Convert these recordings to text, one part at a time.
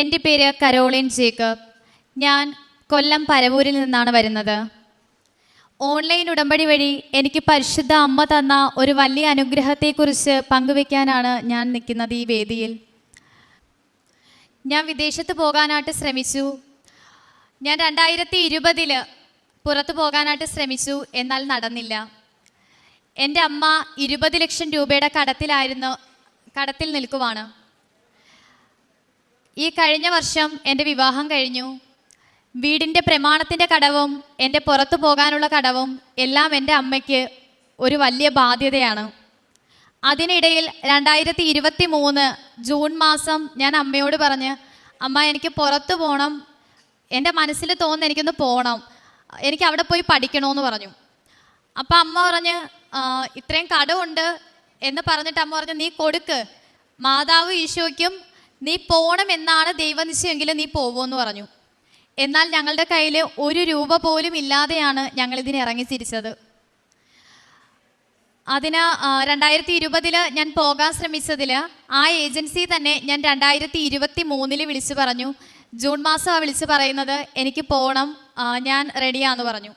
എന്റെ പേര് Caroline Jacob. ഞാൻ കൊല്ലം പരവൂരിൽ നിന്നാണ് വരുന്നത്. ഓൺലൈൻ ഉടമ്പടി വഴി എനിക്ക് പരിശുദ്ധ അമ്മ തന്ന ഒരു വലിയ അനുഗ്രഹത്തെക്കുറിച്ച് പങ്കുവെക്കാനാണ് ഞാൻ നിൽക്കുന്നത് ഈ വേദിയിൽ. ഞാൻ വിദേശത്ത് പോകാനായിട്ട് ശ്രമിച്ചു. ഞാൻ രണ്ടായിരത്തി ഇരുപതിൽ പുറത്തു പോകാനായിട്ട് ശ്രമിച്ചു എന്നാൽ നടന്നില്ല. എന്റെ അമ്മ ഇരുപത് ലക്ഷം രൂപയുടെ കടത്തിലായിരുന്നു കടത്തിൽ നിൽക്കുവാണ്. ഈ കഴിഞ്ഞ വർഷം എന്റെ വിവാഹം കഴിഞ്ഞു. വീടിന്റെ പ്രമാണത്തിന്റെ കടവും എന്റെ പുറത്തു പോകാനുള്ള കടവും എല്ലാം എന്റെ അമ്മയ്ക്ക് ഒരു വലിയ ബാധ്യതയാണ്. അതിനിടയിൽ രണ്ടായിരത്തി ഇരുപത്തി മൂന്ന് ജൂൺ മാസം ഞാൻ അമ്മയോട് പറഞ്ഞ് അമ്മ എനിക്ക് പുറത്തു പോകണം എന്റെ മനസ്സിൽ തോന്നുന്നു എനിക്കൊന്ന് പോകണം എനിക്ക് അവിടെ പോയി പഠിക്കണമെന്ന് പറഞ്ഞു. അപ്പം അമ്മ പറഞ്ഞ് "ആ, ഇത്രയും കടമുണ്ട് എന്ന് പറഞ്ഞിട്ട് അമ്മ പറഞ്ഞു നീ കൊടുക്ക്. മാതാവ് ഈശോയ്ക്കും നീ പോണം എന്നാണ് ദൈവനിശ്ചയെങ്കിലും നീ പോവുമെന്ന് പറഞ്ഞു. എന്നാൽ ഞങ്ങളുടെ കയ്യിൽ ഒരു രൂപ പോലും ഇല്ലാതെയാണ് ഞങ്ങൾ ഇതിന് ഇറങ്ങി തിരിച്ചത്. അതിന് രണ്ടായിരത്തി ഇരുപതിൽ ഞാൻ പോകാൻ ശ്രമിച്ചതിൽ ആ ഏജൻസി തന്നെ ഞാൻ രണ്ടായിരത്തി ഇരുപത്തി മൂന്നിൽ വിളിച്ചു പറഞ്ഞു. ജൂൺ മാസമാണ് വിളിച്ച് പറയുന്നത് എനിക്ക് പോകണം ഞാൻ റെഡിയാന്ന് പറഞ്ഞു.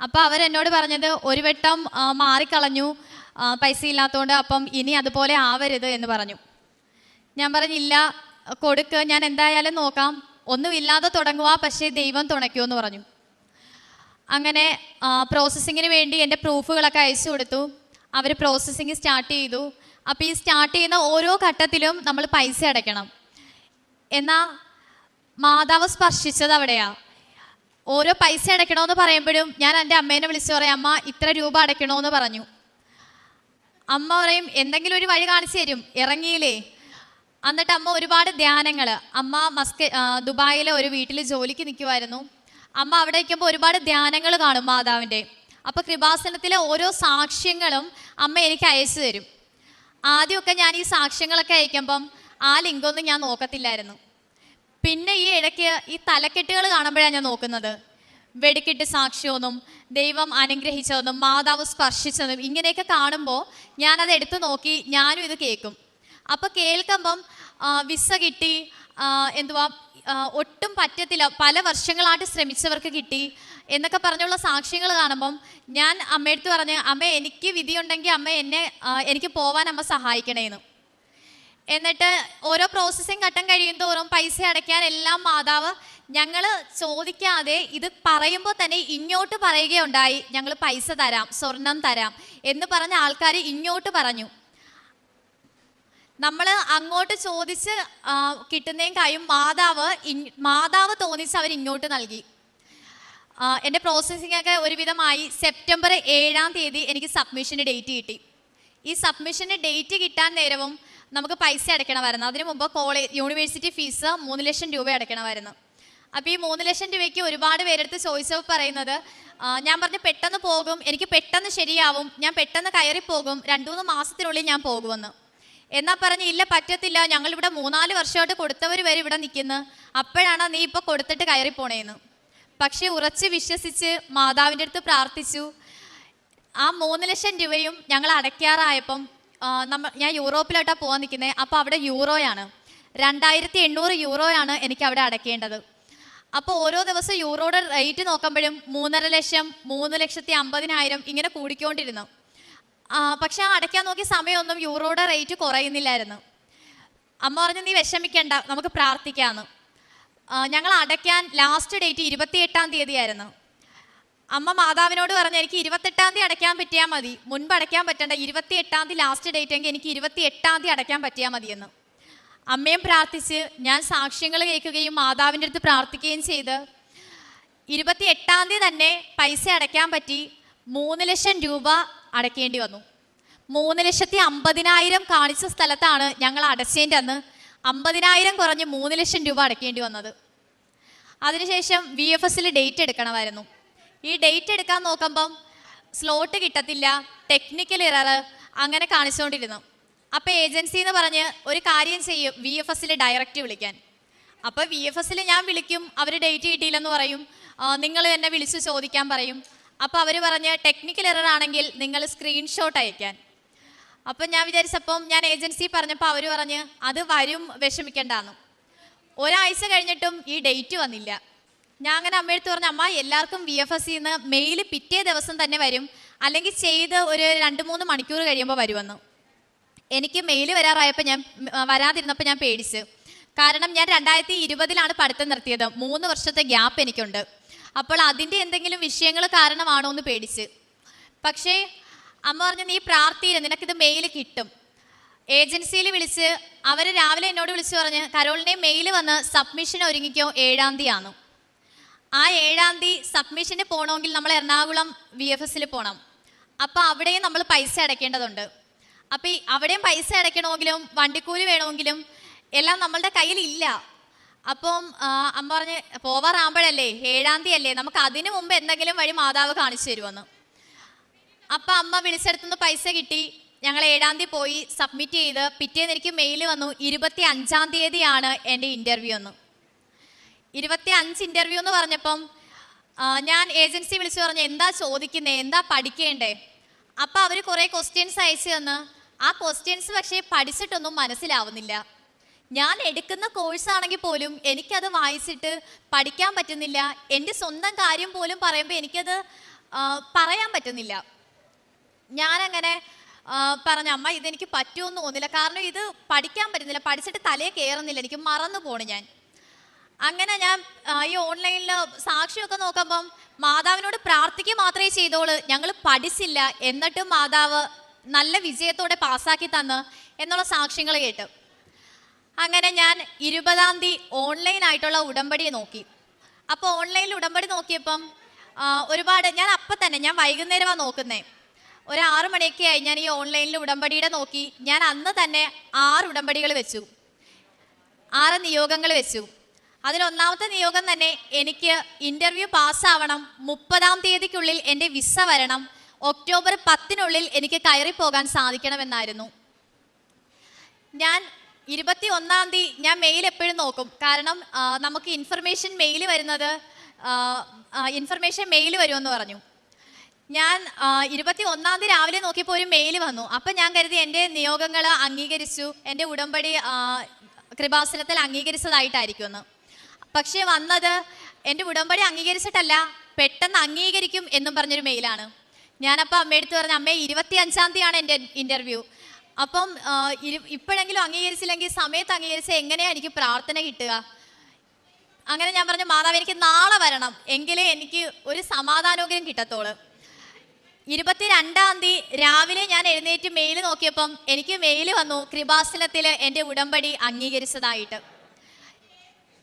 അപ്പോൾ അവരെന്നോട് പറഞ്ഞത് ഒരു വട്ടം മാറിക്കളഞ്ഞു പൈസ ഇല്ലാത്തതുകൊണ്ട് അപ്പം ഇനി അതുപോലെ ആവരുത് എന്ന് പറഞ്ഞു. ഞാൻ പറഞ്ഞില്ല കൊടുക്ക് ഞാൻ എന്തായാലും നോക്കാം. ഒന്നുമില്ലാതെ തുടങ്ങുക പക്ഷേ ദൈവം തുണയ്ക്കുമെന്ന് പറഞ്ഞു. അങ്ങനെ പ്രോസസ്സിങ്ങിന് വേണ്ടി എന്റെ പ്രൂഫുകളൊക്കെ അയച്ചു കൊടുത്തു. അവർ പ്രോസസ്സിങ് സ്റ്റാർട്ട് ചെയ്തു. അപ്പോൾ ഈ സ്റ്റാർട്ട് ചെയ്യുന്ന ഓരോ ഘട്ടത്തിലും നമ്മൾ പൈസ അടയ്ക്കണം. എന്നാൽ മാതാവ് സ്പർശിച്ചത് അവിടെയാ. ഓരോ പൈസ അടയ്ക്കണമെന്ന് പറയുമ്പോഴും ഞാൻ എന്റെ അമ്മേനെ വിളിച്ചു പറയും അമ്മ ഇത്ര രൂപ അടയ്ക്കണമെന്ന് പറഞ്ഞു. അമ്മ പറയും എന്തെങ്കിലും ഒരു വഴി കാണിച്ചു തരും ഇറങ്ങിയില്ലേ? എന്നിട്ട് അമ്മ ഒരുപാട് ധ്യാനങ്ങൾ അമ്മ മസ്ക ദുബായിലെ ഒരു വീട്ടിൽ ജോലിക്ക് നിൽക്കുമായിരുന്നു അമ്മ അവിടെ നിൽക്കുമ്പോൾ ഒരുപാട് ധ്യാനങ്ങൾ കാണും മാതാവിന്റെ അപ്പോൾ കൃപാസനത്തിലെ ഓരോ സാക്ഷ്യങ്ങളും അമ്മ എനിക്ക് അയച്ചു തരും. ആദ്യമൊക്കെ ഞാൻ ഈ സാക്ഷ്യങ്ങളൊക്കെ അയക്കുമ്പം ആ ലിങ്കൊന്നും ഞാൻ നോക്കത്തില്ലായിരുന്നു. പിന്നെ ഈ ഇടയ്ക്ക് ഈ തലക്കെട്ടുകൾ കാണുമ്പോഴാണ് ഞാൻ നോക്കുന്നത്. വെടിക്കെട്ട് സാക്ഷ്യമെന്നും ദൈവം അനുഗ്രഹിച്ചതെന്നും മാതാവ് സ്പർശിച്ചതും ഇങ്ങനെയൊക്കെ കാണുമ്പോൾ ഞാനത് എടുത്തു നോക്കി ഞാനും ഇത് കേൾക്കും അപ്പോൾ കേൾക്കുമ്പം വിസ കിട്ടി എന്തുവാ ഒട്ടും പറ്റത്തില്ല പല വർഷങ്ങളായിട്ട് ശ്രമിച്ചവർക്ക് കിട്ടി എന്നൊക്കെ പറഞ്ഞുള്ള സാക്ഷ്യങ്ങൾ കാണുമ്പം ഞാൻ അമ്മയടുത്ത് പറഞ്ഞു അമ്മ എനിക്ക് വിധിയുണ്ടെങ്കിൽ അമ്മ എന്നെ എനിക്ക് പോവാൻ അമ്മ സഹായിക്കണേന്ന്. എന്നിട്ട് ഓരോ പ്രോസസ്സിങ് ഘട്ടം കഴിയും തോറും പൈസ അടയ്ക്കാൻ എല്ലാം മാതാവ് ഞങ്ങൾ ചോദിക്കാതെ ഇത് പറയുമ്പോൾ തന്നെ ഇങ്ങോട്ട് പറയുകയുണ്ടായി ഞങ്ങൾ പൈസ തരാം സ്വർണം തരാം എന്ന് പറഞ്ഞ ആൾക്കാർ ഇങ്ങോട്ട് പറഞ്ഞു. നമ്മൾ അങ്ങോട്ട് ചോദിച്ച് കിട്ടുന്നതും കാര്യം മാതാവ് മാതാവ് തോന്നിച്ച് അവർ ഇങ്ങോട്ട് നൽകി. എന്റെ പ്രോസസ്സിംഗ് ഒക്കെ ഒരുവിധമായി സെപ്റ്റംബർ ഏഴാം തീയതി എനിക്ക് സബ്മിഷന് ഡേറ്റ് കിട്ടി. ഈ സബ്മിഷന് ഡേറ്റ് കിട്ടാൻ നേരവും നമുക്ക് പൈസ അടയ്ക്കണമായിരുന്നു. അതിനു മുമ്പ് കോളേജ് യൂണിവേഴ്സിറ്റി ഫീസ് മൂന്ന് ലക്ഷം രൂപ അടയ്ക്കണമായിരുന്നു. അപ്പോൾ ഈ മൂന്ന് ലക്ഷം രൂപയ്ക്ക് ഒരുപാട് പേരെടുത്ത് ചോദിച്ചപ്പോൾ പറയുന്നത് ഞാൻ പറഞ്ഞു പെട്ടെന്ന് പോകും എനിക്ക് പെട്ടെന്ന് ശരിയാവും ഞാൻ പെട്ടെന്ന് കയറി പോകും രണ്ടു മൂന്ന് മാസത്തിനുള്ളിൽ ഞാൻ പോകുമെന്ന്. എന്നാ പറഞ്ഞ് ഇല്ല പറ്റത്തില്ല ഞങ്ങൾ ഇവിടെ മൂന്നാൽ വർഷമായിട്ട് കൊടുത്തവർ വരെ ഇവിടെ നിൽക്കുന്നു. അപ്പോഴാണ് നീ ഇപ്പോൾ കൊടുത്തിട്ട് കയറി പോണേന്ന്. പക്ഷേ ഉറച്ച് വിശ്വസിച്ച് മാതാവിന്റെ അടുത്ത് പ്രാർത്ഥിച്ചു. ആ മൂന്ന് ലക്ഷം രൂപയും ഞങ്ങൾ അടയ്ക്കാറായപ്പം നമ്മൾ നമ്മ ഞാൻ യൂറോപ്പിലോട്ടാണ് പോകാൻ നിൽക്കുന്നത് അപ്പോൾ അവിടെ യൂറോയാണ്. രണ്ടായിരത്തി എണ്ണൂറ് യൂറോയാണ് എനിക്ക് അവിടെ അടയ്ക്കേണ്ടത്. അപ്പോൾ ഓരോ ദിവസം യൂറോയുടെ റേറ്റ് നോക്കുമ്പോഴും മൂന്നര ലക്ഷം മൂന്ന് ലക്ഷത്തി അമ്പതിനായിരം ഇങ്ങനെ കൂടിക്കൊണ്ടിരുന്നു. പക്ഷെ ആ അടയ്ക്കാൻ നോക്കിയ സമയമൊന്നും യൂറോയുടെ റേറ്റ് കുറയുന്നില്ലായിരുന്നു. അമ്മ പറഞ്ഞു നീ വിഷമിക്കണ്ട നമുക്ക് പ്രാർത്ഥിക്കാമെന്ന് ഞങ്ങൾ അടയ്ക്കാൻ ലാസ്റ്റ് ഡേറ്റ് ഇരുപത്തി എട്ടാം തീയതിയായിരുന്നു. അമ്മ മാതാവിനോട് പറഞ്ഞു എനിക്ക് ഇരുപത്തെട്ടാം തീയതി അടയ്ക്കാൻ പറ്റിയാൽ മതി. മുൻപ് അടയ്ക്കാൻ പറ്റണ്ട ഇരുപത്തി എട്ടാം തീയതി ലാസ്റ്റ് ഡേറ്റ് എങ്കിൽ എനിക്ക് ഇരുപത്തി എട്ടാം തീയതി അടയ്ക്കാൻ പറ്റിയാൽ മതിയെന്ന്. അമ്മയും പ്രാർത്ഥിച്ച് ഞാൻ സാക്ഷ്യങ്ങൾ കേൾക്കുകയും മാതാവിന്റെ അടുത്ത് പ്രാർത്ഥിക്കുകയും ചെയ്ത് ഇരുപത്തി എട്ടാം തീയതി തന്നെ പൈസ അടയ്ക്കാൻ പറ്റി. മൂന്ന് ലക്ഷം രൂപ അടയ്ക്കേണ്ടി വന്നു. മൂന്ന് ലക്ഷത്തി അമ്പതിനായിരം കാണിച്ച സ്ഥലത്താണ് ഞങ്ങൾ അടച്ചതിന്റെ അന്ന് അമ്പതിനായിരം കുറഞ്ഞ് മൂന്ന് ലക്ഷം രൂപ അടയ്ക്കേണ്ടി വന്നത്. അതിനുശേഷം വി എഫ് എസിൽ ഡേറ്റ് എടുക്കണമായിരുന്നു. ഈ ഡേറ്റ് എടുക്കാൻ നോക്കുമ്പം സ്ലോട്ട് കിട്ടത്തില്ല ടെക്നിക്കൽ ഇറർ അങ്ങനെ കാണിച്ചുകൊണ്ടിരുന്നു അപ്പോൾ ഏജൻസി എന്ന് പറഞ്ഞ് ഒരു കാര്യം ചെയ്യും വി എഫ് എസിൽ ഡയറക്റ്റ് വിളിക്കാൻ. അപ്പോൾ വി എഫ് എസിൽ ഞാൻ വിളിക്കും അവർ ഡേറ്റ് കിട്ടിയില്ലെന്ന് പറയും. നിങ്ങൾ എന്നെ വിളിച്ച് ചോദിക്കാൻ പറയും. അപ്പോൾ അവർ പറഞ്ഞ് ടെക്നിക്കൽ എറർ ആണെങ്കിൽ നിങ്ങൾ സ്ക്രീൻഷോട്ട് അയക്കാൻ അപ്പം ഞാൻ വിചാരിച്ചപ്പം ഞാൻ ഏജൻസി പറഞ്ഞപ്പോൾ അവർ പറഞ്ഞ് അത് വരും വിഷമിക്കേണ്ടാന്ന്. ഒരാഴ്ച കഴിഞ്ഞിട്ടും ഈ ഡേറ്റ് വന്നില്ല. ഞാൻ അങ്ങനെ അമ്മയടുത്ത് പറഞ്ഞു അമ്മ എല്ലാവർക്കും വി എഫ് എസ് സിന്ന് മെയിൽ പിറ്റേ ദിവസം തന്നെ വരും. അല്ലെങ്കിൽ ചെയ്ത് ഒരു രണ്ട് മൂന്ന് മണിക്കൂർ കഴിയുമ്പോൾ വരുമെന്ന്. എനിക്ക് മെയിൽ വരാറായപ്പോൾ ഞാൻ വരാതിരുന്നപ്പോൾ ഞാൻ പേടിച്ച്. കാരണം ഞാൻ രണ്ടായിരത്തി ഇരുപതിലാണ് പഠിത്തം നിർത്തിയത്. മൂന്ന് വർഷത്തെ ഗ്യാപ്പ് എനിക്കുണ്ട്. അപ്പോൾ അതിന്റെ എന്തെങ്കിലും വിഷയങ്ങൾ കാരണമാണോ എന്ന് പേടിച്ച്. പക്ഷേ അമ്മ പറഞ്ഞു നീ പ്രാർത്ഥിയില്ല നിനക്കിത് മെയിൽ കിട്ടും. ഏജൻസിയിൽ വിളിച്ച് അവർ രാവിലെ എന്നോട് വിളിച്ച് പറഞ്ഞ് കരോളിന്റെ മെയിൽ വന്ന് സബ്മിഷൻ ഒരുങ്ങിക്കോ ഏഴാം തീയതി ആ ഏഴാം തീയതി സബ്മിഷന് പോകണമെങ്കിൽ നമ്മൾ എറണാകുളം വി എഫ് എസിൽ പോകണം അപ്പോൾ അവിടെയും നമ്മൾ പൈസ അടയ്ക്കേണ്ടതുണ്ട്. അപ്പോൾ അവിടെയും പൈസ അടയ്ക്കണമെങ്കിലും വണ്ടിക്കൂലി വേണമെങ്കിലും എല്ലാം നമ്മളുടെ കയ്യിലില്ല. അപ്പം അമ്മ പറഞ്ഞ് പോവാറാകുമ്പോഴല്ലേ ഏഴാം തീയതി അല്ലേ നമുക്ക് അതിനു മുമ്പ് എന്തെങ്കിലും വഴി മാതാവ് കാണിച്ചു തരുമെന്ന് അപ്പൊ അമ്മ വിളിച്ചെടുത്തുനിന്ന് പൈസ കിട്ടി. ഞങ്ങൾ ഏഴാം തീയതി പോയി സബ്മിറ്റ് ചെയ്ത് പിറ്റേന്ന് എനിക്ക് മെയിൽ വന്നു ഇരുപത്തി അഞ്ചാം തീയതിയാണ് എന്റെ ഇന്റർവ്യൂ എന്ന്. ഇരുപത്തി അഞ്ച് ഇന്റർവ്യൂ എന്ന് പറഞ്ഞപ്പം ഞാൻ ഏജൻസി വിളിച്ചു പറഞ്ഞു എന്താ ചോദിക്കുന്നത് എന്താ പഠിക്കേണ്ടേ? അപ്പം അവർ കുറേ ക്വസ്റ്റ്യൻസ് അയച്ചു തന്ന്. ആ ക്വസ്റ്റ്യൻസ് പക്ഷേ പഠിച്ചിട്ടൊന്നും മനസ്സിലാവുന്നില്ല. ഞാൻ എടുക്കുന്ന കോഴ്സാണെങ്കിൽ പോലും എനിക്കത് വായിച്ചിട്ട് പഠിക്കാൻ പറ്റുന്നില്ല. എന്റെ സ്വന്തം കാര്യം പോലും പറയുമ്പോൾ എനിക്കത് പറയാൻ പറ്റുന്നില്ല. ഞാനങ്ങനെ പറഞ്ഞ അമ്മ ഇതെനിക്ക് പറ്റുമെന്ന് തോന്നില്ല കാരണം ഇത് പഠിക്കാൻ പറ്റുന്നില്ല. പഠിച്ചിട്ട് തലേ കയറുന്നില്ല എനിക്ക് മറന്നു പോണു ഞാൻ. അങ്ങനെ ഞാൻ ഈ ഓൺലൈനിൽ സാക്ഷിയൊക്കെ നോക്കുമ്പം മാതാവിനോട് പ്രാർത്ഥിക്കുക മാത്രമേ ചെയ്തോളൂ. ഞങ്ങൾ പഠിച്ചില്ല. എന്നിട്ടും മാതാവ് നല്ല വിജയത്തോടെ പാസ്സാക്കി തന്ന് എന്നുള്ള സാക്ഷ്യങ്ങൾ കേട്ടു. അങ്ങനെ ഞാൻ ഇരുപതാം തീയതി ഓൺലൈൻ ആയിട്ടുള്ള ഉടമ്പടി നോക്കി. അപ്പോൾ ഓൺലൈനിൽ ഉടമ്പടി നോക്കിയപ്പം ഒരുപാട് ഞാൻ അപ്പം തന്നെ ഞാൻ വൈകുന്നേരമാണ് നോക്കുന്നേ. ഒരു ആറു മണിയൊക്കെ ആയി ഞാൻ ഈ ഓൺലൈനിൽ ഉടമ്പടിയുടെ നോക്കി. ഞാൻ അന്ന് തന്നെ ആറ് ഉടമ്പടികൾ വെച്ചു. ആറ് നിയോഗങ്ങൾ വെച്ചു. അതിലൊന്നാമത്തെ നിയോഗം തന്നെ എനിക്ക് ഇന്റർവ്യൂ പാസ്സാവണം മുപ്പതാം തീയതിക്കുള്ളിൽ എന്റെ വിസ വരണം ഒക്ടോബർ പത്തിനുള്ളിൽ എനിക്ക് കയറി പോകാൻ സാധിക്കണമെന്നായിരുന്നു. ഞാൻ ഇരുപത്തി ഒന്നാം തീയതി ഞാൻ മെയിൽ എപ്പോഴും നോക്കും. കാരണം നമുക്ക് ഇൻഫർമേഷൻ മെയിൽ വരുന്നത് ഇൻഫർമേഷൻ മെയിൽ വരുമെന്ന് പറഞ്ഞു. ഞാൻ ഇരുപത്തി ഒന്നാം തീയതി രാവിലെ നോക്കിയപ്പോൾ ഒരു മെയിൽ വന്നു. അപ്പം ഞാൻ കരുതി എന്റെ നിയോഗങ്ങൾ അംഗീകരിച്ചു. എന്റെ ഉടമ്പടി കൃപാസനത്തിൽ അംഗീകരിച്ചതായിട്ടായിരിക്കുമെന്ന്. പക്ഷേ വന്നത് എന്റെ ഉടമ്പടി അംഗീകരിച്ചിട്ടല്ല പെട്ടെന്ന് അംഗീകരിക്കും എന്നും പറഞ്ഞൊരു മെയിലാണ് ഞാനപ്പോൾ അമ്മയെടുത്ത് പറഞ്ഞു അമ്മേ ഇരുപത്തി അഞ്ചാം തീയതിയാണ് എന്റെ ഇന്റർവ്യൂ അപ്പം ഇപ്പോഴെങ്കിലും അംഗീകരിച്ചില്ലെങ്കിൽ സമയത്ത് അംഗീകരിച്ച എങ്ങനെയാണ് എനിക്ക് പ്രാർത്ഥന കിട്ടുക? അങ്ങനെ ഞാൻ പറഞ്ഞു മാതാവ് എനിക്ക് നാളെ വരണം. എങ്കിലേ എനിക്ക് ഒരു സമാധാനോഗ്യം കിട്ടത്തോളൂ. ഇരുപത്തിരണ്ടാം തീയതി രാവിലെ ഞാൻ എഴുന്നേറ്റ് മെയിൽ നോക്കിയപ്പം എനിക്ക് മെയിൽ വന്നു കൃപാസനത്തിൽ എന്റെ ഉടമ്പടി അംഗീകരിച്ചതായിട്ട്.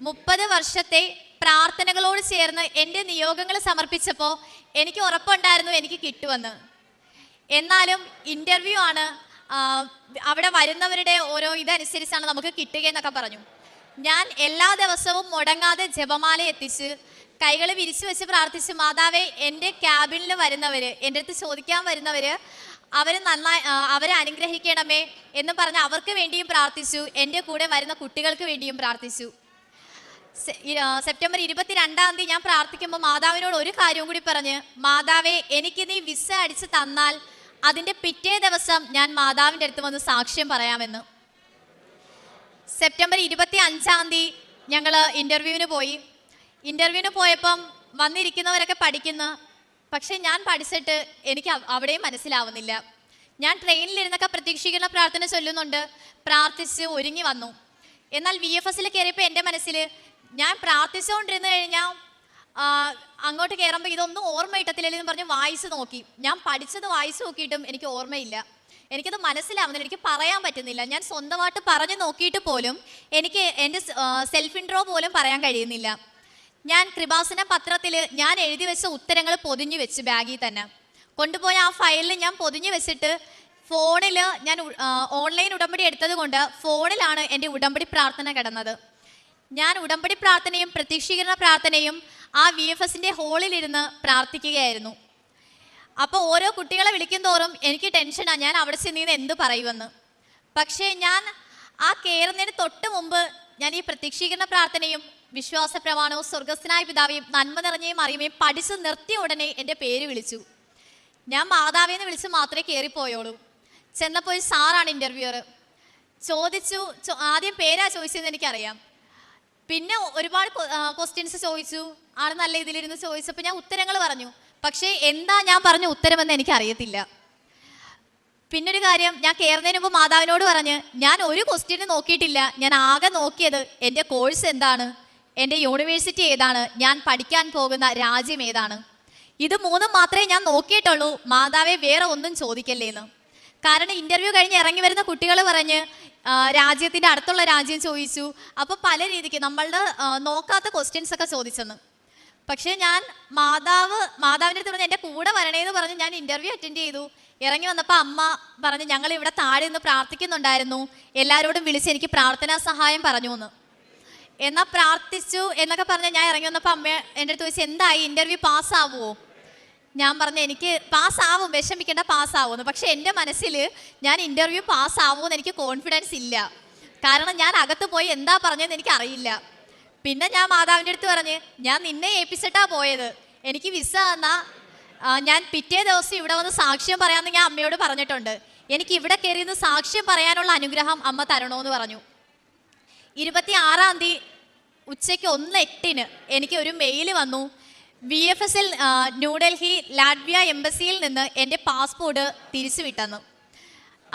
മുപ്പത് വർഷത്തെ പ്രാർത്ഥനകളോട് ചേർന്ന് എന്റെ നിയോഗങ്ങൾ സമർപ്പിച്ചപ്പോൾ എനിക്ക് ഉറപ്പുണ്ടായിരുന്നു എനിക്ക് കിട്ടുമെന്ന്. എന്നാലും ഇന്റർവ്യൂ ആണ് അവിടെ വരുന്നവരുടെ ഓരോ ഇതനുസരിച്ചാണ് നമുക്ക് കിട്ടുക എന്നൊക്കെ പറഞ്ഞു. ഞാൻ എല്ലാ ദിവസവും മുടങ്ങാതെ ജപമാല എത്തിച്ച് കൈകൾ വിരിച്ചു വെച്ച് പ്രാർത്ഥിച്ച് മാതാവേ എന്റെ ക്യാബിനിൽ വരുന്നവർ എന്റെ അടുത്ത് ചോദിക്കാൻ വരുന്നവർ അവർ നന്നായി അവരെ അനുഗ്രഹിക്കണമേ എന്ന് പറഞ്ഞ് അവർക്ക് വേണ്ടിയും പ്രാർത്ഥിച്ചു എന്റെ കൂടെ വരുന്ന കുട്ടികൾക്ക് വേണ്ടിയും പ്രാർത്ഥിച്ചു. സെപ്റ്റംബർ ഇരുപത്തിരണ്ടാം തീയതി ഞാൻ പ്രാർത്ഥിക്കുമ്പോൾ മാതാവിനോട് ഒരു കാര്യവും കൂടി പറഞ്ഞ് മാതാവേ എനിക്ക് നീ വിസ അടിച്ച് തന്നാൽ അതിന്റെ പിറ്റേ ദിവസം ഞാൻ മാതാവിന്റെ അടുത്ത് വന്ന് സാക്ഷ്യം പറയാമെന്ന്. സെപ്റ്റംബർ ഇരുപത്തി അഞ്ചാം തീയതി ഞങ്ങൾ ഇന്റർവ്യൂവിന് പോയി. ഇന്റർവ്യൂവിന് പോയപ്പം വന്നിരിക്കുന്നവരൊക്കെ പഠിക്കുന്നു. പക്ഷേ ഞാൻ പഠിച്ചിട്ട് എനിക്ക് അവ- അവിടെയും മനസ്സിലാവുന്നില്ല. ഞാൻ ട്രെയിനിലിരുന്നൊക്കെ പ്രതീക്ഷിക്കുന്ന പ്രാർത്ഥന ചൊല്ലുന്നുണ്ട്. പ്രാർത്ഥിച്ച് ഒരുങ്ങി വന്നു. എന്നാൽ വി എഫ് എസിൽ കയറിയപ്പോൾ എന്റെ മനസ്സിൽ ഞാൻ പ്രാർത്ഥിച്ചുകൊണ്ടിരുന്നു കഴിഞ്ഞാൽ അങ്ങോട്ട് കയറുമ്പോൾ ഇതൊന്നും ഓർമ്മ കിട്ടത്തില്ലെന്ന് പറഞ്ഞ് വായിച്ച് നോക്കി. ഞാൻ പഠിച്ചത് വായിച്ച് നോക്കിയിട്ടും എനിക്ക് ഓർമ്മയില്ല. എനിക്കത് മനസ്സിലാവുന്നില്ല. എനിക്ക് പറയാൻ പറ്റുന്നില്ല. ഞാൻ സ്വന്തമായിട്ട് പറഞ്ഞു നോക്കിയിട്ട് പോലും എനിക്ക് എന്റെ സെൽഫ് ഇൻട്രോ പോലും പറയാൻ കഴിയുന്നില്ല. ഞാൻ കൃപാസന പത്രത്തിൽ ഞാൻ എഴുതി വെച്ച ഉത്തരങ്ങൾ പൊതിഞ്ഞു വെച്ച് ബാഗിൽ തന്നെ. കൊണ്ടുപോയ ആ ഫയലിൽ ഞാൻ പൊതിഞ്ഞു വെച്ചിട്ട് ഫോണിൽ ഞാൻ ഓൺലൈൻ ഉടമ്പടി എടുത്തത് കൊണ്ട് ഫോണിലാണ് എന്റെ ഉടമ്പടി പ്രാർത്ഥന കിടന്നത്. ഞാൻ ഉടമ്പടി പ്രാർത്ഥനയും പ്രതീക്ഷീകരണ പ്രാർത്ഥനയും ആ വി എഫ് എസിന്റെ ഹോളിലിരുന്ന് പ്രാർത്ഥിക്കുകയായിരുന്നു. അപ്പോൾ ഓരോ കുട്ടികളെ വിളിക്കും തോറും എനിക്ക് ടെൻഷനാണ് ഞാൻ അവിടെ ചെന്ന് എന്ത് പറയുമെന്ന്? പക്ഷേ ഞാൻ ആ കയറുന്നതിന് തൊട്ട് മുമ്പ് ഞാൻ ഈ പ്രതീക്ഷീകരണ പ്രാർത്ഥനയും വിശ്വാസ പ്രമാണവും സ്വർഗസ്ഥനായ പിതാവിയും നന്മ നിറഞ്ഞയും അറിയുകയും പഠിച്ച് നിർത്തിയ ഉടനെ എന്റെ പേര് വിളിച്ചു. ഞാൻ മാതാവിനെ വിളിച്ച് മാത്രമേ കയറിപ്പോയോളൂ ചെന്നപ്പോൾ സാറാണ് ഇന്റർവ്യൂവർ ചോദിച്ചു ആദ്യം പേരാ ചോദിച്ചതെന്ന് എനിക്കറിയാം. പിന്നെ ഒരുപാട് ക്വസ്റ്റ്യൻസ് ചോദിച്ചു. ആൾ നല്ല ഇതിലിരുന്ന് ചോദിച്ചപ്പോൾ ഞാൻ ഉത്തരങ്ങൾ പറഞ്ഞു. പക്ഷേ എന്താ ഞാൻ പറഞ്ഞ ഉത്തരമെന്ന് എനിക്ക് അറിയത്തില്ല പിന്നൊരു കാര്യം ഞാൻ കയറുന്നതിന് മുമ്പ് മാതാവിനോട് പറഞ്ഞ് ഞാൻ ഒരു ക്വസ്റ്റ്യന് നോക്കിയിട്ടില്ല. ഞാൻ ആകെ നോക്കിയത് എന്റെ കോഴ്സ് എന്താണ്? എന്റെ യൂണിവേഴ്സിറ്റി ഏതാണ്? ഞാൻ പഠിക്കാൻ പോകുന്ന രാജ്യം ഏതാണ്? ഇത് മൂന്നും മാത്രമേ ഞാൻ നോക്കിയിട്ടുള്ളൂ. മാതാവെ വേറെ ഒന്നും ചോദിക്കല്ലേന്ന്. കാരണം ഇന്റർവ്യൂ കഴിഞ്ഞ് ഇറങ്ങി വരുന്ന കുട്ടികൾ പറഞ്ഞ് രാജ്യത്തിന്റെ അടുത്തുള്ള രാജ്യം ചോദിച്ചു. അപ്പോൾ പല രീതിക്ക് നമ്മളുടെ നോക്കാത്ത ക്വസ്റ്റ്യൻസ് ഒക്കെ ചോദിച്ചെന്ന്. പക്ഷേ ഞാൻ മാതാവ് മാതാവിന്റെ അടുത്ത് പറഞ്ഞ് എന്റെ കൂടെ വരണേന്ന് പറഞ്ഞ് ഞാൻ ഇന്റർവ്യൂ അറ്റൻഡ് ചെയ്തു. ഇറങ്ങി വന്നപ്പോൾ അമ്മ പറഞ്ഞ് ഞങ്ങൾ ഇവിടെ താഴെ നിന്ന് പ്രാർത്ഥിക്കുന്നുണ്ടായിരുന്നു. എല്ലാവരോടും വിളിച്ച് എനിക്ക് പ്രാർത്ഥനാ സഹായം പറഞ്ഞു എന്ന് എന്നാൽ പ്രാർത്ഥിച്ചു എന്നൊക്കെ പറഞ്ഞ് ഞാൻ ഇറങ്ങി വന്നപ്പോൾ അമ്മ എന്റെ അടുത്ത് ചോദിച്ചു എന്തായി? ഇന്റർവ്യൂ പാസ്സാവുമോ ഞാൻ പറഞ്ഞു എനിക്ക് പാസ്സാവും വിഷമിക്കേണ്ട പാസ്സാവുമെന്ന്. പക്ഷെ എന്റെ മനസ്സിൽ ഞാൻ ഇന്റർവ്യൂ പാസ്സാവുമെന്ന് എനിക്ക് കോൺഫിഡൻസ് ഇല്ല. കാരണം ഞാൻ അകത്ത് പോയി എന്താ പറഞ്ഞതെന്ന് എനിക്ക് അറിയില്ല പിന്നെ ഞാൻ മാതാവിന്റെ അടുത്ത് പറഞ്ഞ് ഞാൻ നിന്നെ ഏൽപ്പിച്ചിട്ടാ പോയത്. എനിക്ക് വിസ തന്നാ. ഞാൻ പിറ്റേ ദിവസം ഇവിടെ വന്ന് സാക്ഷ്യം പറയാമെന്ന് ഞാൻ അമ്മയോട് പറഞ്ഞിട്ടുണ്ട്. എനിക്ക് ഇവിടെ കയറി നിന്ന് സാക്ഷ്യം പറയാനുള്ള അനുഗ്രഹം അമ്മ തരണോന്ന് പറഞ്ഞു. ഇരുപത്തി ആറാം തീയതി ഉച്ചയ്ക്ക് ഒന്ന് എട്ടിന് എനിക്ക് ഒരു മെയിൽ വന്നു. V F S L New Delhi Latvia എംബസിയിൽ നിന്ന് എന്റെ പാസ്പോർട്ട് തിരിച്ചു വിട്ടെന്നു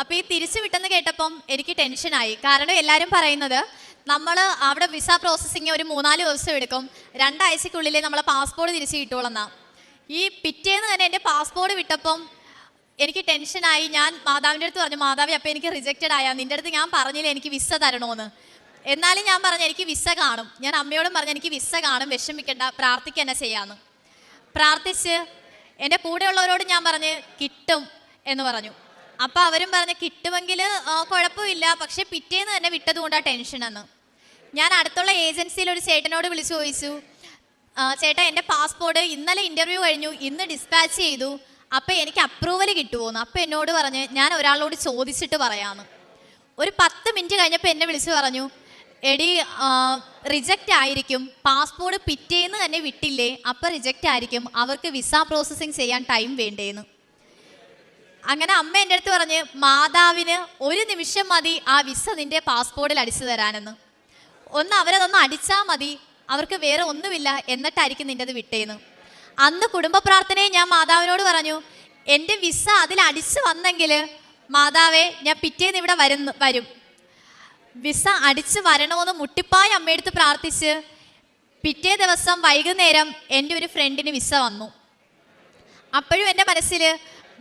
അപ്പോൾ ഈ തിരിച്ചു വിട്ടെന്ന് കേട്ടപ്പം എനിക്ക് ടെൻഷനായി. കാരണം എല്ലാവരും പറയുന്നത് നമ്മൾ അവിടെ വിസ പ്രോസസ്സിങ് ഒരു മൂന്നാൽ ദിവസം എടുക്കും. രണ്ടാഴ്ചക്കുള്ളിലേ നമ്മളെ പാസ്പോർട്ട് തിരിച്ച് കിട്ടുള്ളൂ ഈ പിറ്റേന്ന് തന്നെ എന്റെ പാസ്പോർട്ട് വിട്ടപ്പം എനിക്ക് ടെൻഷനായി. ഞാൻ മാതാവിന്റെ അടുത്ത് പറഞ്ഞു മാതാവി അപ്പോൾ എനിക്ക് റിജക്റ്റഡ് ആയാൽ നിന്റെ അടുത്ത് ഞാൻ പറഞ്ഞില്ല എനിക്ക് വിസ തരണോന്ന്. എന്നാലും ഞാൻ പറഞ്ഞു എനിക്ക് വിസ കാണും. ഞാൻ അമ്മയോടും പറഞ്ഞു എനിക്ക് വിസ കാണും. വിഷമിക്കണ്ട. പ്രാർത്ഥിക്കുക തന്നെ ചെയ്യാമെന്ന് പ്രാർത്ഥിച്ച് എന്റെ കൂടെയുള്ളവരോട് ഞാൻ പറഞ്ഞ് കിട്ടും എന്ന് പറഞ്ഞു. അപ്പം അവരും പറഞ്ഞ് കിട്ടുമെങ്കിൽ കുഴപ്പമില്ല. പക്ഷെ പിറ്റേന്ന് തന്നെ വിട്ടത് കൊണ്ടാണ് ടെൻഷൻ എന്ന് ഞാൻ അടുത്തുള്ള ഏജൻസിയിൽ ഒരു ചേട്ടനോട് വിളിച്ചു ചോദിച്ചു. "ആ, ചേട്ടാ എന്റെ പാസ്പോർട്ട് ഇന്നലെ ഇന്റർവ്യൂ കഴിഞ്ഞു. ഇന്ന് ഡിസ്പാച്ച് ചെയ്തു. അപ്പം എനിക്ക് അപ്രൂവൽ കിട്ടുമോന്ന് അപ്പം എന്നോട് പറഞ്ഞ് ഞാൻ ഒരാളോട് ചോദിച്ചിട്ട് പറയാമെന്ന് ഒരു പത്ത് മിനിറ്റ് കഴിഞ്ഞപ്പോൾ എന്നെ വിളിച്ചു പറഞ്ഞു. എടി റിജക്റ്റ് ആയിരിക്കും. പാസ്പോർട്ട് പിറ്റേന്ന് തന്നെ വിട്ടില്ലേ അപ്പം റിജക്റ്റ് ആയിരിക്കും. അവർക്ക് വിസ പ്രോസസ്സിങ് ചെയ്യാൻ ടൈം വേണ്ടേന്ന്. അങ്ങനെ അമ്മ എന്റെ അടുത്ത് പറഞ്ഞ് മാതാവിന് ഒരു നിമിഷം മതി ആ വിസ നിന്റെ പാസ്പോർട്ടിൽ അടിച്ചു തരാനെന്ന്. ഒന്ന് അവരതൊന്ന് അടിച്ചാൽ മതി. അവർക്ക് വേറെ ഒന്നുമില്ല. എന്നിട്ടായിരിക്കും നിന്റെത് വിട്ടേന്ന്. അന്ന് കുടുംബ പ്രാർത്ഥനയെ ഞാൻ മാതാവിനോട് പറഞ്ഞു എന്റെ വിസ അതിൽ അടിച്ചു വന്നെങ്കിൽ മാതാവേ ഞാൻ പിറ്റേന്ന് ഇവിടെ വരുന്നു വരും. വിസ അടിച്ച് വരണമെന്ന് മുട്ടിപ്പായി അമ്മയെടുത്ത് പ്രാർത്ഥിച്ച് പിറ്റേ ദിവസം വൈകുന്നേരം എന്റെ ഒരു ഫ്രണ്ടിന് വിസ വന്നു. അപ്പോഴും എന്റെ മനസ്സിൽ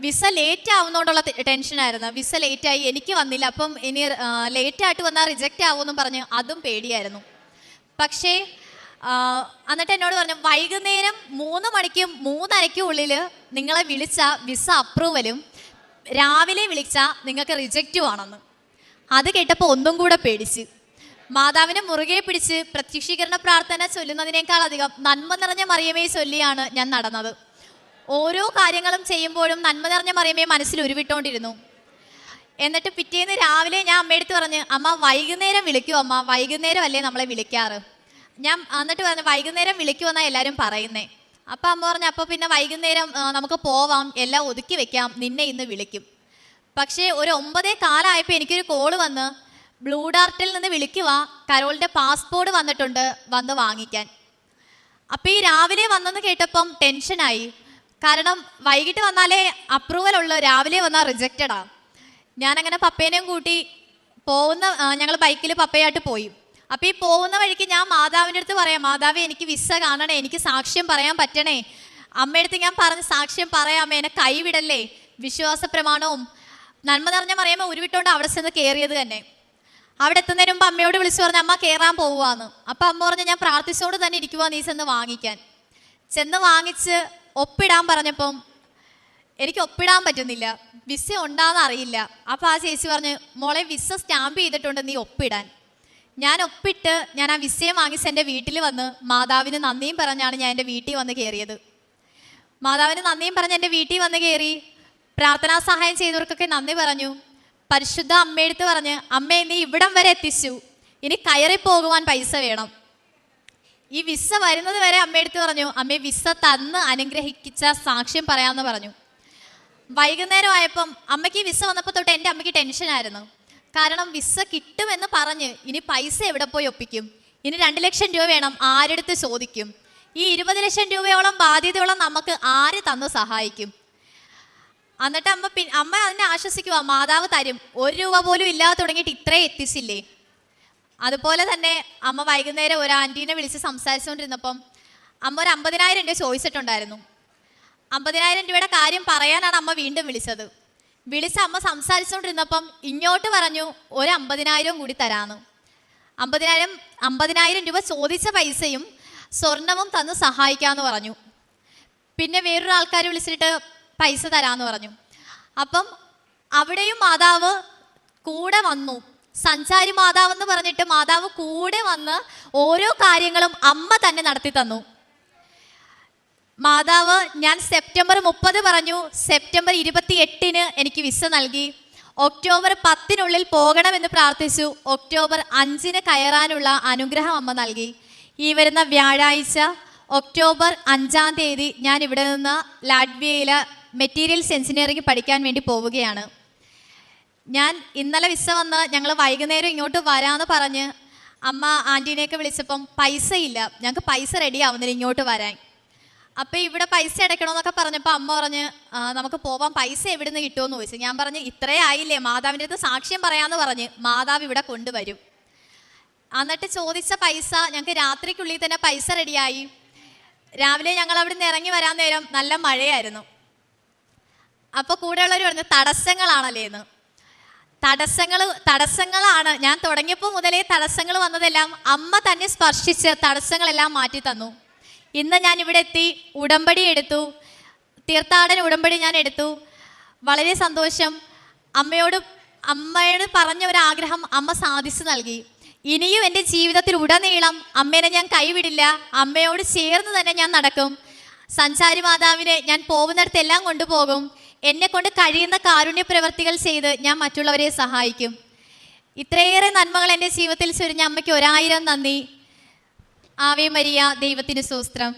വിസ ലേറ്റ് ആവുന്നതുകൊണ്ടുള്ള ടെൻഷനായിരുന്നു വിസ ലേറ്റായി എനിക്ക് വന്നില്ല. അപ്പം ഇനി ലേറ്റായിട്ട് വന്നാൽ റിജക്റ്റ് ആവുമെന്നും പറഞ്ഞ് അതും പേടിയായിരുന്നു. പക്ഷേ എന്നിട്ട് എന്നോട് പറഞ്ഞു വൈകുന്നേരം മൂന്ന് മണിക്കും മൂന്നരയ്ക്കും ഉള്ളിൽ നിങ്ങളെ വിളിച്ച വിസ അപ്രൂവലും രാവിലെ വിളിച്ച നിങ്ങൾക്ക് റിജക്റ്റും ആണെന്ന്. അത് കേട്ടപ്പോൾ ഒന്നും കൂടെ പേടിച്ച്. മാതാവിനെ മുറുകെ പിടിച്ച് പ്രത്യക്ഷീകരണ പ്രാർത്ഥന ചൊല്ലുന്നതിനേക്കാൾ അധികം നന്മ നിറഞ്ഞ മറിയമേ ചൊല്ലിയാണ് ഞാൻ നടന്നത്. ഓരോ കാര്യങ്ങളും ചെയ്യുമ്പോഴും നന്മ നിറഞ്ഞ മറിയമേ മനസ്സിൽ ഉരുവിട്ടോണ്ടിരുന്നു. എന്നിട്ട് പിറ്റേന്ന് രാവിലെ ഞാൻ അമ്മയെടുത്ത് പറഞ്ഞ് അമ്മ വൈകുന്നേരം വിളിക്കൂ അമ്മ വൈകുന്നേരം അല്ലേ നമ്മളെ വിളിക്കാറ്? ഞാൻ എന്നിട്ട് പറഞ്ഞു വൈകുന്നേരം വിളിക്കുമെന്നാണ് എല്ലാവരും പറയുന്നേ. അപ്പം അമ്മ പറഞ്ഞു അപ്പോൾ പിന്നെ വൈകുന്നേരം നമുക്ക് പോവാം എല്ലാം ഒതുക്കി വെക്കാം നിന്നെ ഇന്ന് വിളിക്കും. പക്ഷേ ഒരു ഒമ്പതേ കാലമായപ്പോൾ എനിക്കൊരു കോൾ വന്ന് ബ്ലൂ ഡാർട്ടിൽ നിന്ന് വിളിക്കുക കരോളിന്റെ പാസ്പോർട്ട് വന്നിട്ടുണ്ട് വന്ന് വാങ്ങിക്കാൻ. അപ്പോൾ ഈ രാവിലെ വന്നെന്ന് കേട്ടപ്പം ടെൻഷനായി. കാരണം വൈകിട്ട് വന്നാലേ അപ്രൂവൽ ഉള്ളു രാവിലെ വന്നാൽ റിജക്റ്റഡാ ഞാനങ്ങനെ പപ്പേനെയും കൂട്ടി പോകുന്ന ഞങ്ങൾ ബൈക്കിൽ പപ്പയായിട്ട് പോയി. അപ്പോൾ ഈ പോകുന്ന വഴിക്ക് ഞാൻ മാതാവിന്റെ അടുത്ത് പറയാം മാതാവ് എനിക്ക് വിസ കാണണേ എനിക്ക് സാക്ഷ്യം പറയാൻ പറ്റണേ. അമ്മയടുത്ത് ഞാൻ പറഞ്ഞ് സാക്ഷ്യം പറയാമേ എന്നെ കൈവിടല്ലേ? വിശ്വാസ പ്രമാണവും നന്മ നിറഞ്ഞ മറിയമ്മ ഉരുവിട്ടോണ്ട് അവിടെ ചെന്ന് കയറിയത് തന്നെ. അവിടെ എത്തുന്നതിന് മുമ്പ് അമ്മയോട് വിളിച്ചു പറഞ്ഞ അമ്മ കയറാൻ പോവാന്ന് അപ്പം അമ്മ പറഞ്ഞു ഞാൻ പ്രാർത്ഥിച്ചോണ്ട് തന്നെ ഇരിക്കുവാ നീ ചെന്ന് വാങ്ങിക്കാൻ. ചെന്ന് വാങ്ങിച്ച് ഒപ്പിടാൻ പറഞ്ഞപ്പം എനിക്ക് ഒപ്പിടാൻ പറ്റുന്നില്ല. വിസ ഉണ്ടാന്ന് അറിയില്ല. അപ്പോൾ ആ ചേച്ചി പറഞ്ഞു മോളെ വിസ സ്റ്റാമ്പ് ചെയ്തിട്ടുണ്ട് നീ ഒപ്പിടാൻ. ഞാൻ ഒപ്പിട്ട് ഞാൻ ആ വിസയെ വാങ്ങിച്ച് എന്റെ വീട്ടിൽ വന്ന് മാതാവിന് നന്ദിയും പറഞ്ഞാണ് ഞാൻ എന്റെ വീട്ടിൽ വന്ന് കയറിയത്. മാതാവിന് നന്ദിയും പറഞ്ഞ് എന്റെ വീട്ടിൽ വന്ന് കയറി പ്രാർത്ഥനാ സഹായം ചെയ്തവർക്കൊക്കെ നന്ദി പറഞ്ഞു. പരിശുദ്ധ അമ്മയെടുത്ത് പറഞ്ഞ് അമ്മയെ നീ ഇവിടം വരെ എത്തിച്ചു. ഇനി കയറി പോകുവാൻ പൈസ വേണം. ഈ വിസ വരുന്നത് വരെ അമ്മയെടുത്ത് പറഞ്ഞു അമ്മയെ വിസ തന്ന് അനുഗ്രഹിച്ച സാക്ഷ്യം പറയാമെന്ന് പറഞ്ഞു. വൈകുന്നേരം ആയപ്പം അമ്മയ്ക്ക് വിസ വന്നപ്പോൾ തൊട്ട് എന്റെ അമ്മയ്ക്ക് ടെൻഷനായിരുന്നു കാരണം വിസ കിട്ടുമെന്ന് പറഞ്ഞ് ഇനി പൈസ എവിടെ പോയി ഒപ്പിക്കും? ഇനി രണ്ട് ലക്ഷം രൂപ വേണം ആരെടുത്ത് ചോദിക്കും? ഈ ഇരുപത് ലക്ഷം രൂപയോളം ബാധ്യതയോളം നമുക്ക് ആര് തന്ന് സഹായിക്കും? എന്നിട്ട് അമ്മ അമ്മ അതിനെ ആശ്വസിക്കുക മാതാവ് തരും. ഒരു രൂപ പോലും ഇല്ലാതെ തുടങ്ങിയിട്ട് ഇത്രേ എത്തിച്ചില്ലേ? അതുപോലെ തന്നെ അമ്മ വൈകുന്നേരം ഒരു ആന്റീനെ വിളിച്ച് സംസാരിച്ചുകൊണ്ടിരുന്നപ്പം അമ്മ ഒരു അമ്പതിനായിരം രൂപ ചോദിച്ചിട്ടുണ്ടായിരുന്നു. അമ്പതിനായിരം രൂപയുടെ കാര്യം പറയാനാണ് അമ്മ വീണ്ടും വിളിച്ചത്. വിളിച്ച അമ്മ സംസാരിച്ചുകൊണ്ടിരുന്നപ്പം ഇങ്ങോട്ട് പറഞ്ഞു ഒരു അമ്പതിനായിരം കൂടി തരാമെന്ന് അമ്പതിനായിരം അമ്പതിനായിരം രൂപ ചോദിച്ച പൈസയും സ്വർണവും തന്ന് സഹായിക്കാമെന്ന് പറഞ്ഞു. പിന്നെ വേറൊരു ആൾക്കാർ വിളിച്ചിട്ട് പൈസ തരാന്ന് പറഞ്ഞു. അപ്പം അവിടെയും മാതാവ് കൂടെ വന്നു. സഞ്ചാരി മാതാവ് എന്ന് പറഞ്ഞിട്ട് മാതാവ് കൂടെ വന്ന് ഓരോ കാര്യങ്ങളും അമ്മ തന്നെ നടത്തി തന്നു. മാതാവ് ഞാൻ സെപ്റ്റംബർ മുപ്പത് പറഞ്ഞു സെപ്റ്റംബർ ഇരുപത്തി എട്ടിന് എനിക്ക് വിസ നൽകി. ഒക്ടോബർ പത്തിനുള്ളിൽ പോകണമെന്ന് പ്രാർത്ഥിച്ചു. ഒക്ടോബർ അഞ്ചിന് കയറാനുള്ള അനുഗ്രഹം അമ്മ നൽകി. ഈ വരുന്ന വ്യാഴാഴ്ച ഒക്ടോബർ അഞ്ചാം തീയതി ഞാൻ ഇവിടെ നിന്ന് ലാഡ്വിയയിൽ മെറ്റീരിയൽസ് എഞ്ചിനീയറിംഗ് പഠിക്കാൻ വേണ്ടി പോവുകയാണ്. ഞാൻ ഇന്നലെ വിസ വന്ന് ഞങ്ങൾ വൈകുന്നേരം ഇങ്ങോട്ട് വരാമെന്ന് പറഞ്ഞ് അമ്മ ആന്റീനെയൊക്കെ വിളിച്ചപ്പം പൈസ ഇല്ല ഞങ്ങൾക്ക് പൈസ റെഡി ആവുന്നില്ല ഇങ്ങോട്ട് വരാൻ. അപ്പോൾ ഇവിടെ പൈസ അടയ്ക്കണമെന്നൊക്കെ പറഞ്ഞപ്പോൾ അമ്മ പറഞ്ഞ് നമുക്ക് പോവാൻ പൈസ എവിടെ നിന്ന് കിട്ടുമെന്ന് ചോദിച്ചു. ഞാൻ പറഞ്ഞ് ഇത്രേ ആയില്ലേ. മാതാവിന്റെ അടുത്ത് സാക്ഷ്യം പറയാമെന്ന് പറഞ്ഞ് മാതാവ് ഇവിടെ കൊണ്ടുവരും. എന്നിട്ട് ചോദിച്ച പൈസ ഞങ്ങൾക്ക് രാത്രിക്കുള്ളിൽ തന്നെ പൈസ റെഡിയായി രാവിലെ ഞങ്ങൾ അവിടെ നിന്ന് ഇറങ്ങി വരാൻ നേരം നല്ല മഴയായിരുന്നു. അപ്പോൾ കൂടെയുള്ളവർ പറഞ്ഞു തടസ്സങ്ങളാണല്ലേ എന്ന്. തടസ്സങ്ങൾ തടസ്സങ്ങളാണ്. ഞാൻ തുടങ്ങിയപ്പോൾ മുതലേ തടസ്സങ്ങൾ വന്നതെല്ലാം അമ്മ തന്നെ സ്പർശിച്ച് തടസ്സങ്ങളെല്ലാം മാറ്റി തന്നു. ഇന്ന് ഞാൻ ഇവിടെ എത്തി ഉടമ്പടി എടുത്തു തീർത്ഥാടന ഉടമ്പടി ഞാൻ എടുത്തു. വളരെ സന്തോഷം. അമ്മയോട് അമ്മയോട് പറഞ്ഞ ഒരു ആഗ്രഹം അമ്മ സാധിച്ചു നൽകി. ഇനിയും എന്റെ ജീവിതത്തിൽ ഉടനീളം അമ്മേനെ ഞാൻ കൈവിടില്ല. അമ്മയോട് ചേർന്ന് തന്നെ ഞാൻ നടക്കും. സഞ്ചാരി മാതാവിനെ ഞാൻ പോകുന്നിടത്തെല്ലാം കൊണ്ടുപോകും. എന്നെ കൊണ്ട് കഴിയുന്ന കാരുണ്യ പ്രവർത്തികൾ ചെയ്ത് ഞാൻ മറ്റുള്ളവരെ സഹായിക്കും. ഇത്രയേറെ നന്മകൾ എന്റെ ജീവിതത്തിൽ ചൊരിഞ്ഞ അമ്മയ്ക്ക് ഒരായിരം നന്ദി. ആവേ മരിയ ദൈവത്തിന് സൂസ്ത്രം